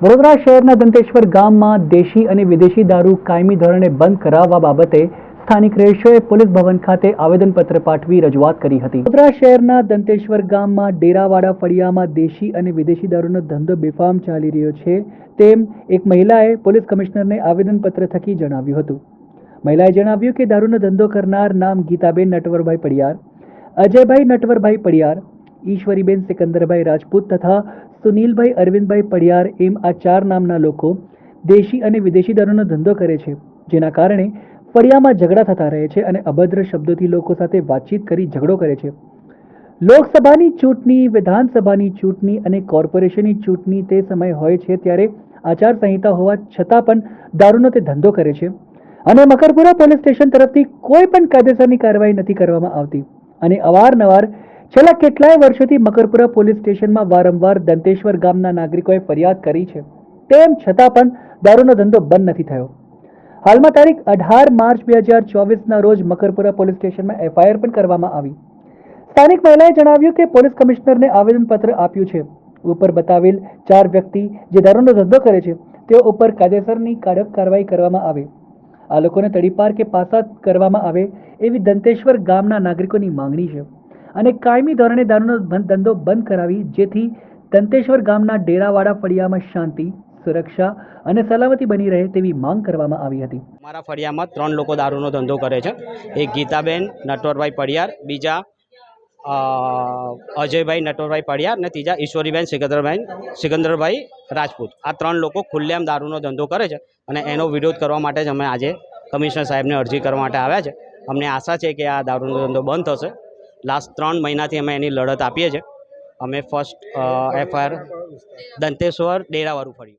વડોદરા શહેરના દંતેશ્વર ગામમાં દેશી અને વિદેશી દારૂ કાયમી ધોરણે બંધ કરાવવા બાબતે સ્થાનિક રહીશોએ પોલીસ ભવન ખાતે આવેદનપત્ર પાઠવી રજૂઆત કરી હતી. વડોદરા શહેરના દંતેશ્વર ગામમાં ડેરાવાડા ફળિયામાં દેશી અને વિદેશી દારૂનો ધંધો બેફામ ચાલી રહ્યો છે તેમ એક મહિલાએ પોલીસ કમિશનરને આવેદનપત્ર થકી જણાવ્યું હતું. મહિલાએ જણાવ્યું કે દારૂનો ધંધો કરનાર નામ ગીતાબેન નટવરભાઈ પડિયાર, અજયભાઈ નટવરભાઈ પડિયાર ઈશ્વરીબેન સિકંદરભાઈ રાજપૂત તથા સુનિલભાઈ અરવિંદભાઈ પડિયાર એમ આ ચાર નામના લોકો દેશી અને વિદેશી દારૂનો ધંધો કરે છે, જેના કારણે ફળિયામાં ઝઘડા થતા રહે છે અને અભદ્ર શબ્દોથી લોકો સાથે વાતચીત કરી ઝઘડો કરે છે. લોકસભાની ચૂંટણી, વિધાનસભાની ચૂંટણી અને કોર્પોરેશનની ચૂંટણી તે સમય હોય છે ત્યારે આચારસંહિતા હોવા છતાં પણ દારૂનો તે ધંધો કરે છે અને મકરપુરા પોલીસ સ્ટેશન તરફથી કોઈ પણ કાયદેસરની કાર્યવાહી નથી કરવામાં આવતી અને અવારનવાર છેલ્લા કેટલાય વર્ષોથી મકરપુરા પોલીસ સ્ટેશનમાં વારંવાર દંતેશ્વર ગામના નાગરિકોએ ફરિયાદ કરી છે. તેમ છતાં પણ દારૂનો ધંધો બંધ નથી થયો. હાલમાં તારીખ અઢાર માર્ચ બે હજાર ચોવીસના રોજ મકરપુરા પોલીસ સ્ટેશનમાં એફઆઈઆર પણ કરવામાં આવી. સ્થાનિક મહિલાએ જણાવ્યું કે પોલીસ કમિશનરને આવેદનપત્ર આપ્યું છે. ઉપર બતાવેલ ચાર વ્યક્તિ જે દારૂનો ધંધો કરે છે, તેઓ ઉપર કાયદેસરની કડક કાર્યવાહી કરવામાં આવે. આ લોકોને તડીપાર કે પાસા કરવામાં આવે એવી દંતેશ્વર ગામના નાગરિકોની માંગણી છે. અને કાયમી ધોરણે દારૂનો ધંધો બંધ કરાવી, જેથી દંતેશ્વર ગામના ડેરાવાડા ફળિયામાં શાંતિ, સુરક્ષા અને સલામતી બની રહે તેવી માંગ કરવામાં આવી હતી. અમારા ફળિયામાં ત્રણ લોકો દારૂનો ધંધો કરે છે. એક ગીતાબેન, નટવરભાઈ પડિયાર, બીજા અજયભાઈ નટવરભાઈ પડિયાર અને ત્રીજા ઈશ્વરીબેન સિકંદરભાઈ સિકંદરભાઈ રાજપૂત. આ ત્રણ લોકો ખુલ્લેમ દારૂનો ધંધો કરે છે અને એનો વિરોધ કરવા માટે જ અમે આજે કમિશનર સાહેબને અરજી કરવા માટે આવ્યા છે. અમને આશા છે કે આ દારૂનો ધંધો બંધ થશે. લાસ્ટ ત્રણ મહિનાથી અમે એની લડત આપીએ છીએ. અમે ફર્સ્ટ એફઆઈઆર દંતેશ્વર. ડેરાવાળું ફળ્યું